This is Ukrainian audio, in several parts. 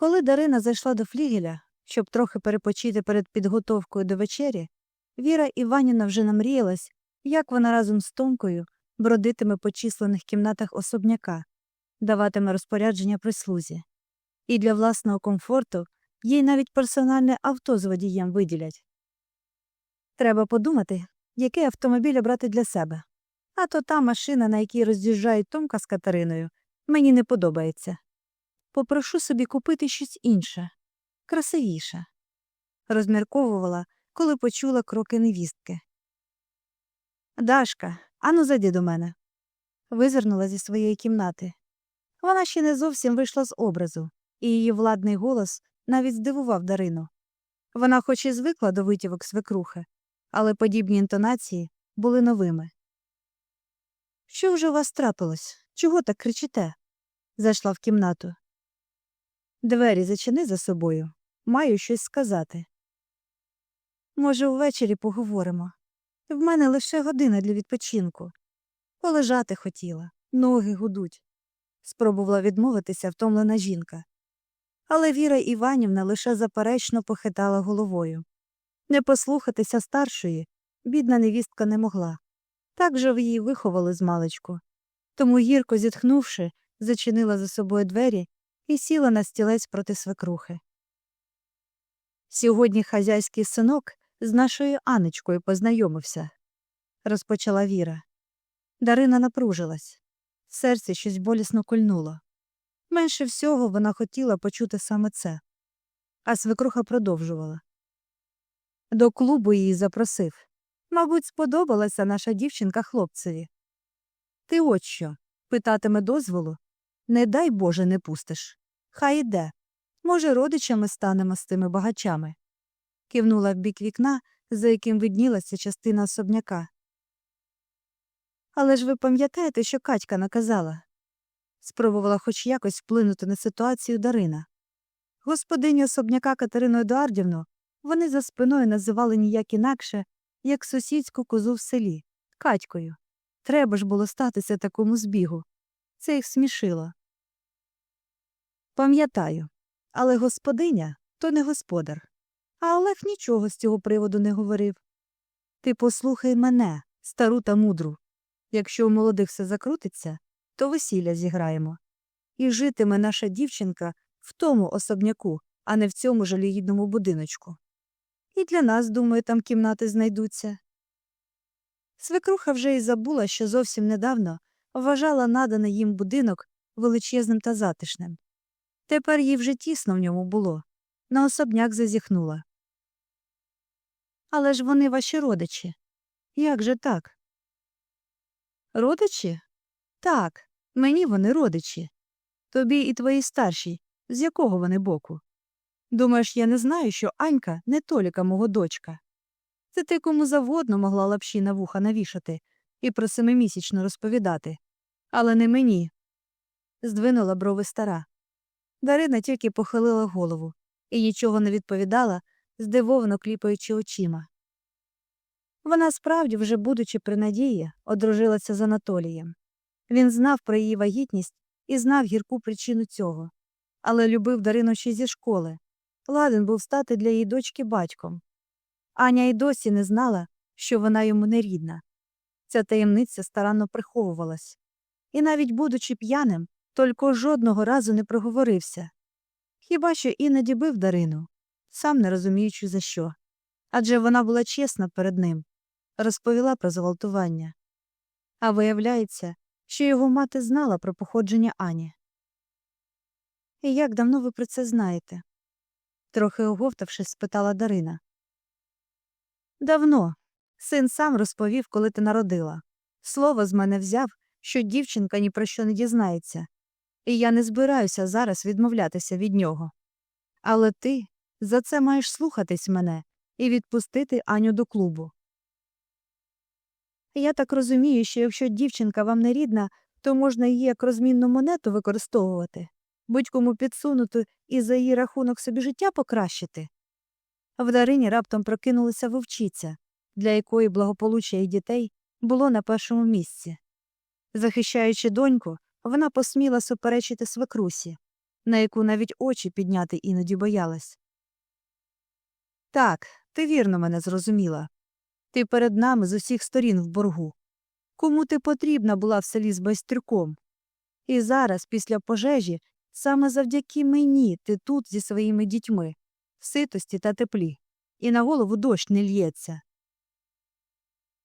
Коли Дарина зайшла до флігеля, щоб трохи перепочити перед підготовкою до вечері, Віра Іванівна вже намріялась, як вона разом з Томкою бродитиме по численних кімнатах особняка, даватиме розпорядження прислузі. І для власного комфорту їй навіть персональне авто з водієм виділять. Треба подумати, який автомобіль обрати для себе. А то та машина, на якій роз'їжджають Томка з Катериною, мені не подобається. Попрошу собі купити щось інше, красивіше. Розмірковувала, коли почула кроки невістки. Дашка, ану зайди до мене. Визирнула зі своєї кімнати. Вона ще не зовсім вийшла з образу, і її владний голос навіть здивував Дарину. Вона хоч і звикла до витівок свекрухи, але подібні інтонації були новими. Що вже у вас трапилось? Чого так кричите? зайшла в кімнату. Двері зачини за собою. Маю щось сказати. Може, увечері поговоримо. В мене лише година для відпочинку. Полежати хотіла, ноги гудуть. Спробувала відмовитися втомлена жінка. Але Віра Іванівна лише заперечно похитала головою. Не послухатися старшої бідна невістка не могла. Так же в її виховали з маличку. Тому, гірко зітхнувши, зачинила за собою двері і сіла на стілець проти свекрухи. Сьогодні хазяйський синок з нашою Анечкою познайомився, розпочала Віра. Дарина напружилась. Серце щось болісно кольнуло. Менше всього вона хотіла почути саме це. А свекруха продовжувала. До клубу її запросив. Мабуть, сподобалася наша дівчинка хлопцеві. Ти от що, питатиме дозволу? Не дай Боже, не пустиш. Хай іде. Може, родичами станемо з тими багачами. Кивнула в бік вікна, за яким виднілася частина особняка. Але ж ви пам'ятаєте, що Катька наказала? Спробувала хоч якось вплинути на ситуацію Дарина. Господиню особняка Катерину Едуардівну вони за спиною називали ніяк інакше, як сусідську козу в селі Катькою. Треба ж було статися такому збігу. Це їх смішило. Пам'ятаю, але господиня то не господар. А Олег нічого з цього приводу не говорив. Ти послухай мене, стару та мудру. Якщо у молодих все закрутиться, то весілля зіграємо. І житиме наша дівчинка в тому особняку, а не в цьому жалюгідному будиночку. І для нас, думаю, там кімнати знайдуться. Свекруха вже й забула, що зовсім недавно вважала наданий їм будинок величезним та затишним. Тепер їй вже тісно в ньому було. На особняк зазіхнула. Але ж вони ваші родичі. Як же так? Родичі? Так, мені вони родичі. Тобі і твоїй старшій. З якого вони боку? Думаєш, я не знаю, що Анька не Толіка мого дочка. Це ти кому завгодно могла лапші на вуха навішати і про семимісячно розповідати. Але не мені. Здвинула брови стара. Дарина тільки похилила голову і нічого не відповідала, здивовано кліпаючи очима. Вона справді, вже будучи при надії, одружилася з Анатолієм. Він знав про її вагітність і знав гірку причину цього, але любив Дарину ще зі школи. Ладен був стати для її дочки батьком. Аня й досі не знала, що вона йому не рідна. Ця таємниця старанно приховувалась. І навіть будучи п'яним, тільки жодного разу не проговорився. Хіба що іноді бив Дарину, сам не розуміючи за що. Адже вона була чесна перед ним, розповіла про зґвалтування. А виявляється, що його мати знала про походження Ані. І як давно ви про це знаєте? трохи оговтавшись, спитала Дарина. Давно. Син сам розповів, коли ти народила. Слово з мене взяв, що дівчинка ні про що не дізнається, і я не збираюся зараз відмовлятися від нього. Але ти за це маєш слухатись мене і відпустити Аню до клубу. Я так розумію, що якщо дівчинка вам не рідна, то можна її як розмінну монету використовувати, будь-кому підсунути і за її рахунок собі життя покращити. В Дарині раптом прокинулася вовчиця, для якої благополуччя її дітей було на першому місці. Захищаючи доньку, вона посміла суперечити свекрусі. на яку навіть очі підняти іноді боялась. Так, ти вірно мене зрозуміла. Ти перед нами з усіх сторін в боргу. Кому ти потрібна була в селі з байстрюком? І зараз, після пожежі, саме завдяки мені ти тут зі своїми дітьми, в ситості та теплі, і на голову дощ не лється.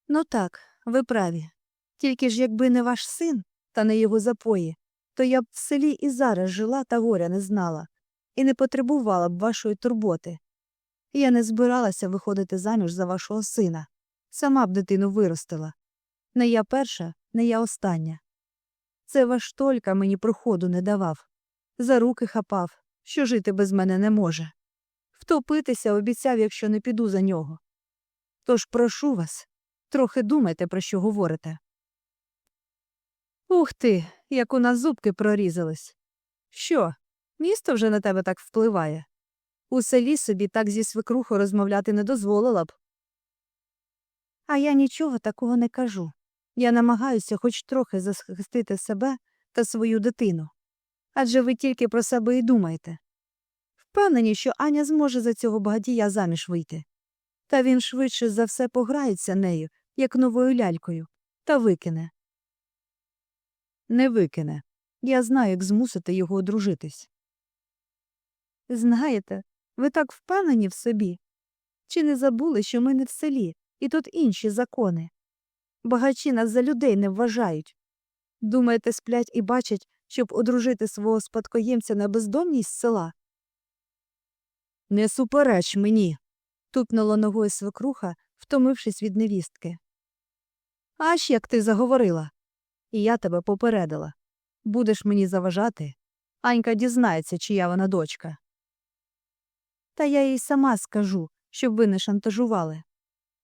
Ну так, ви праві. Тільки ж якби не ваш син та не його запої, то я б в селі і зараз жила та горя не знала, і не потребувала б вашої турботи. Я не збиралася виходити заміж за вашого сина. Сама б дитину виростила. Не я перша, не я остання. Це ваш толька мені проходу не давав. За руки хапав, що жити без мене не може. Втопитися обіцяв, якщо не піду за нього. Тож прошу вас, трохи думайте, про що говорите. Ух ти, як у нас зубки прорізались. Що, місто вже на тебе так впливає? У селі собі так зі свекрухою розмовляти не дозволила б. А я нічого такого не кажу. Я намагаюся хоч трохи захистити себе та свою дитину. Адже ви тільки про себе і думаєте. Впевнені, що Аня зможе за цього багатія заміж вийти. Та він швидше за все пограється нею, як новою лялькою, та викине. Не викине. Я знаю, як змусити його одружитись. Знаєте, ви так впевнені в собі? Чи не забули, що ми не в селі, і тут інші закони? Багачі нас за людей не вважають. Думаєте, сплять і бачать, щоб одружити свого спадкоємця на бездомність села? Не супереч мені. тупнула ногою свекруха, втомившись від невістки. Аж як ти заговорила. І я тебе попередила. Будеш мені заважати, Анька дізнається, чия вона дочка. Та я їй сама скажу, щоб ви не шантажували.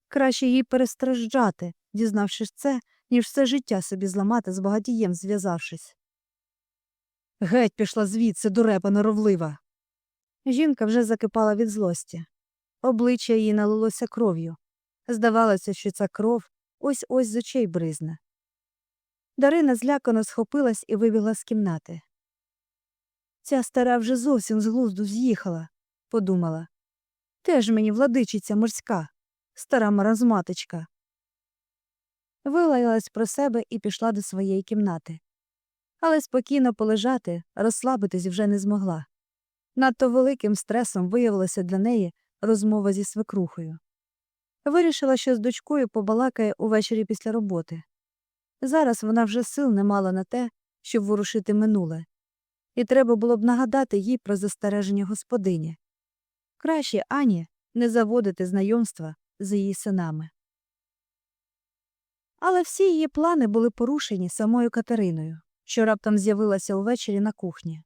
Краще їй перестраждати, дізнавшись це, ніж все життя собі зламати з багатієм зв'язавшись. Геть пішла звідси, дурепа норовлива. Жінка вже закипала від злості. Обличчя її налилося кров'ю. Здавалося, що ця кров ось ось з очей бризне. Дарина злякано схопилась і вибігла з кімнати. Ця стара вже зовсім з глузду з'їхала, подумала. Теж мені владичиця морська, стара маразматичка. Вилаялась про себе і пішла до своєї кімнати. Але спокійно полежати, розслабитись вже не змогла. Надто великим стресом виявилася для неї розмова зі свекрухою. Вирішила, що з дочкою побалакає увечері після роботи. Зараз вона вже сил не мала на те, щоб ворушити минуле, і треба було б нагадати їй про застереження господині. Краще Ані не заводити знайомства з її синами. Але всі її плани були порушені самою Катериною, що раптом з'явилася увечері на кухні.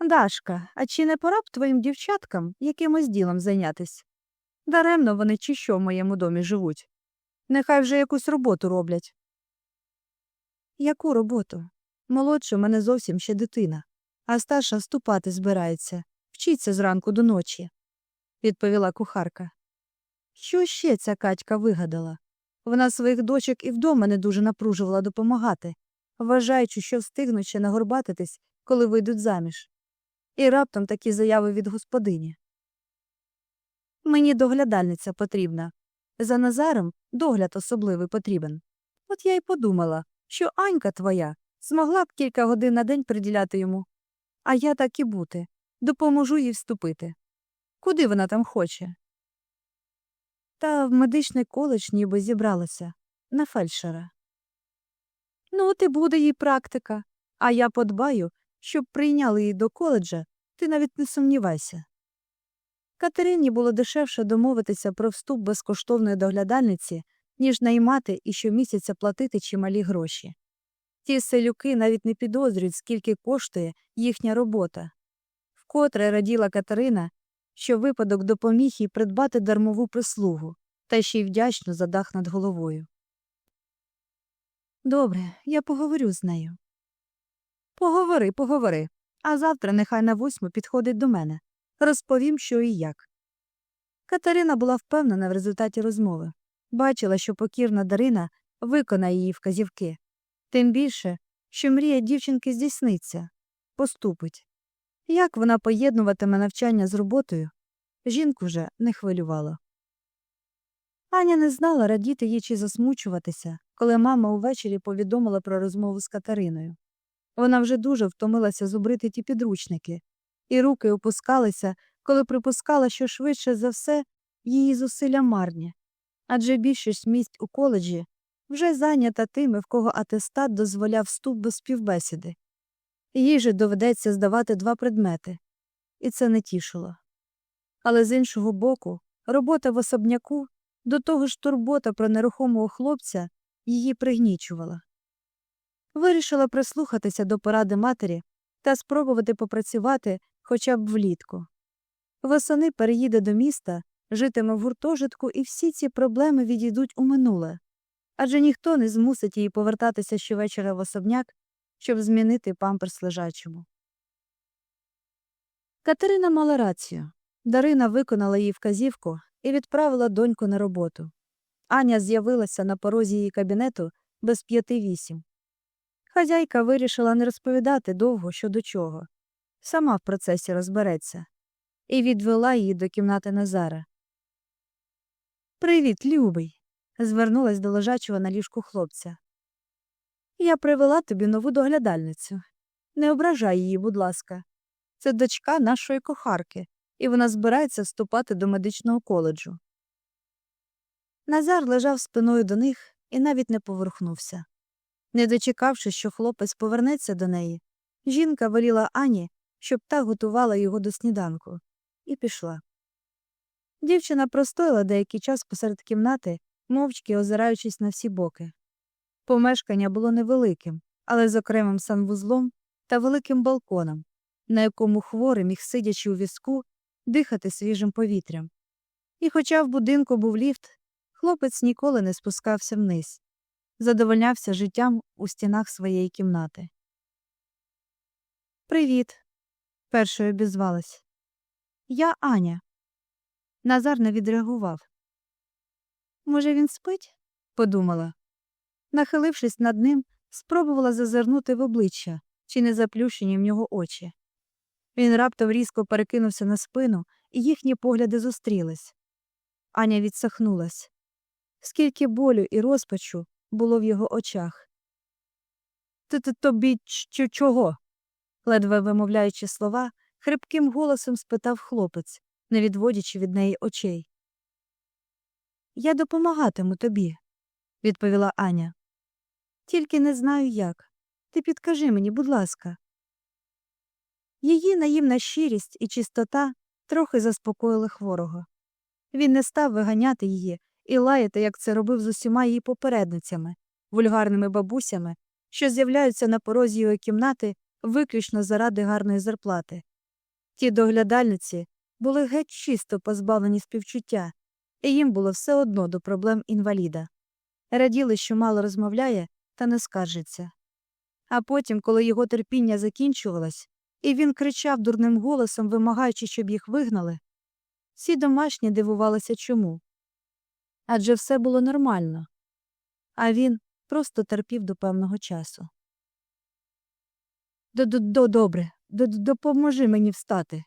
Дашка, а чи не пора б твоїм дівчаткам якимось ділом зайнятись? Даремно вони чи що в моєму домі живуть. Нехай вже якусь роботу роблять. Яку роботу? Молодша мене зовсім ще дитина, а старша вступати збирається, вчиться зранку до ночі, відповіла кухарка. Що ще ця Катька вигадала? Вона своїх дочок і вдома не дуже напружувала допомагати, вважаючи, що встигнуть ще нагорбатитись, коли вийдуть заміж. І раптом такі заяви від господині. Мені доглядальниця потрібна. За Назаром догляд особливий потрібен. От я й подумала, що Анька твоя змогла б кілька годин на день приділяти йому. А я так і бути, допоможу їй вступити. Куди вона там хоче? Та в медичний коледж ніби зібралася на фельдшера. Ну, от і буде їй практика, а я подбаю, щоб прийняли її до коледжа, ти навіть не сумнівайся. Катерині було дешевше домовитися про вступ безкоштовної доглядальниці, ніж наймати і щомісяця платити чималі гроші. Ті селюки навіть не підозрюють, скільки коштує їхня робота. Вкотре раділа Катерина, що випадок допоміг їй придбати дармову прислугу, та ще й вдячно за дах над головою. Добре, я поговорю з нею. Поговори, поговори, а завтра нехай на восьму підходить до мене. Розповім, що і як. Катерина була впевнена в результаті розмови. Бачила, що покірна Дарина виконає її вказівки. Тим більше, що мрія дівчинки здійсниться. поступить. Як вона поєднуватиме навчання з роботою, жінку вже не хвилювало. Аня не знала, радіти їй чи засмучуватися, коли мама увечері повідомила про розмову з Катериною. Вона вже дуже втомилася зубрити ті підручники, і руки опускалися, коли припускала, що швидше за все її зусилля марні, адже більшість місць у коледжі вже зайнята тими, в кого атестат дозволяв вступ до співбесіди. Їй же доведеться здавати два предмети, і це не тішило. Але з іншого боку, робота в особняку, до того ж турбота про нерухомого хлопця її пригнічувала. Вирішила прислухатися до поради матері та спробувати попрацювати хоча б влітку. Восени переїде до міста, житиме в гуртожитку, і всі ці проблеми відійдуть у минуле, адже ніхто не змусить її повертатися щовечора в особняк, щоб змінити памперс лежачому. Катерина мала рацію. Дарина виконала її вказівку і відправила доньку на роботу. Аня з'явилася на порозі її кабінету без п'яти вісім. Хазяйка вирішила не розповідати довго що до чого. Сама в процесі розбереться. І відвела її до кімнати Назара. Привіт, любий. звернулась до лежачого на ліжку хлопця. Я привела тобі нову доглядальницю. Не ображай її, будь ласка. Це дочка нашої кохарки, і вона збирається вступати до медичного коледжу. Назар лежав спиною до них і навіть не поверхнувся. Не дочекавшись, що хлопець повернеться до неї, жінка веліла Ані, щоб та готувала його до сніданку, і пішла. Дівчина простояла деякий час посеред кімнати, мовчки озираючись на всі боки. Помешкання було невеликим, але з окремим санвузлом та великим балконом, на якому хворий міг, сидячи у візку, дихати свіжим повітрям. І хоча в будинку був ліфт, хлопець ніколи не спускався вниз, задовольнявся життям у стінах своєї кімнати. Привіт, першою обізвалась. Я Аня. Назар не відреагував. Може, він спить? подумала. Нахилившись над ним, спробувала зазирнути в обличчя, чи не заплющені в нього очі. Він раптом різко перекинувся на спину, і їхні погляди зустрілись. Аня відсахнулась. Скільки болю і розпачу було в його очах. Ти ти тобі чого? Ледве вимовляючи слова, хрипким голосом спитав хлопець, не відводячи від неї очей. Я допомагатиму тобі, відповіла Аня. Тільки не знаю як. Ти підкажи мені, будь ласка. Її наївна щирість і чистота трохи заспокоїли хворого. Він не став виганяти її і лаяти, як це робив з усіма її попередницями, вульгарними бабусями, що з'являються на порозі його кімнати виключно заради гарної зарплати. Ті доглядальниці були геть чисто позбавлені співчуття, і їм було все одно до проблем інваліда. Раділи, що мало розмовляє та не скаржиться. А потім, коли його терпіння закінчувалось, і він кричав дурним голосом, вимагаючи, щоб їх вигнали, всі домашні дивувалися чому. Адже все було нормально, а він просто терпів до певного часу. До-до добре, допоможи мені встати,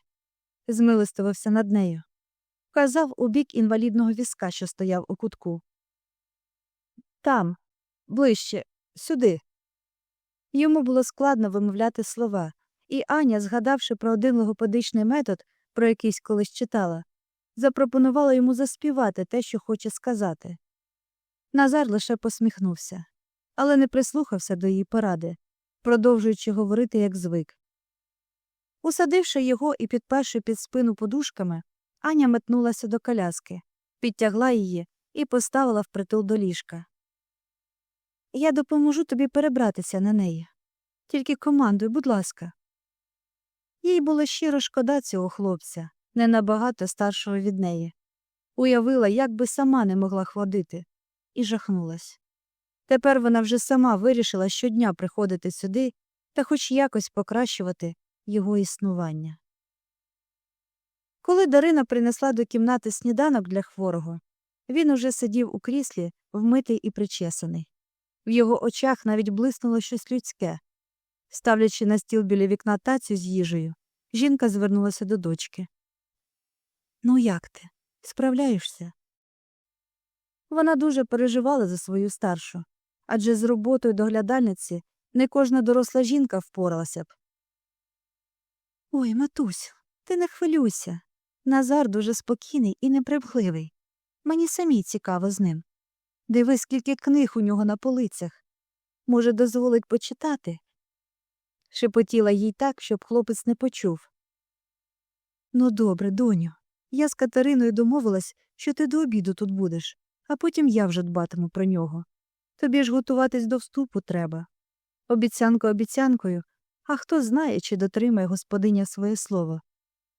змилистувався над нею. Вказав у бік інвалідного візка, що стояв у кутку. Там, ближче, сюди. Йому було складно вимовляти слова, і Аня, згадавши про один логопедичний метод, про якийсь колись читала, запропонувала йому заспівати те, що хоче сказати. Назар лише посміхнувся, але не прислухався до її поради, продовжуючи говорити, як звик. Усадивши його і підперши під спину подушками, Аня метнулася до коляски, підтягла її і поставила впритул до ліжка. Я допоможу тобі перебратися на неї. Тільки командуй, будь ласка. Їй було щиро шкода цього хлопця, не набагато старшого від неї. Уявила, як би сама не могла ходити, і жахнулась. Тепер вона вже сама вирішила щодня приходити сюди та хоч якось покращувати його існування. Коли Дарина принесла до кімнати сніданок для хворого, він уже сидів у кріслі, вмитий і причесаний. В його очах навіть блиснуло щось людське. Ставлячи на стіл біля вікна тацю з їжею, жінка звернулася до дочки. Ну, як ти? Справляєшся? Вона дуже переживала за свою старшу, адже з роботою доглядальниці не кожна доросла жінка впоралася б. Ой, матусь, ти не хвилюйся. Назар дуже спокійний і непримхливий. Мені самій цікаво з ним. Диви, скільки книг у нього на полицях. Може, дозволить почитати? Шепотіла їй так, щоб хлопець не почув. Ну, добре, доню. Я з Катериною домовилась, що ти до обіду тут будеш, а потім я вже дбатиму про нього. Тобі ж готуватись до вступу треба. Обіцянка обіцянкою, а хто знає, чи дотримає господиня своє слово.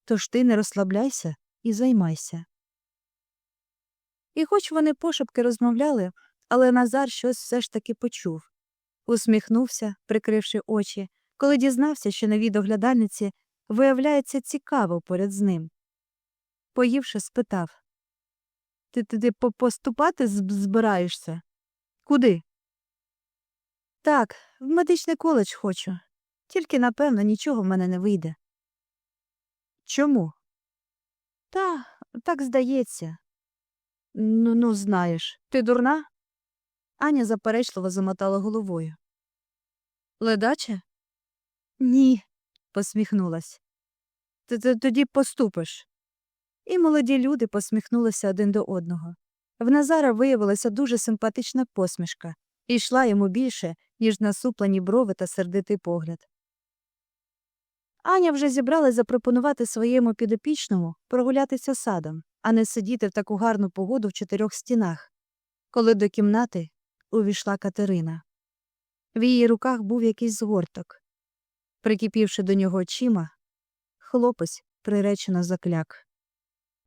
Тож ти не розслабляйся і займайся. І хоч вони пошепки розмовляли, але Назар щось все ж таки почув. Усміхнувся, прикривши очі, коли дізнався, що новій доглядальниці виявляється цікаво поряд з ним. Поївши, спитав Ти ти поступати збираєшся? Куди? Так, в медичний коледж хочу. Тільки, напевно, нічого в мене не вийде. Чому? Та, так здається. Ну, ну, знаєш, ти дурна? Аня заперечливо замотала головою. Ледаче? Ні, посміхнулась. Ти, тоді поступиш. І молоді люди посміхнулися один до одного. В Назара виявилася дуже симпатична посмішка, і йшла йому більше, ніж насуплені брови та сердитий погляд. Аня вже зібралась запропонувати своєму підопічному прогулятися садом, а не сидіти в таку гарну погоду в чотирьох стінах, коли до кімнати увійшла Катерина. В її руках був якийсь згорток. Прикипівши до нього очима, хлопець приречено закляк.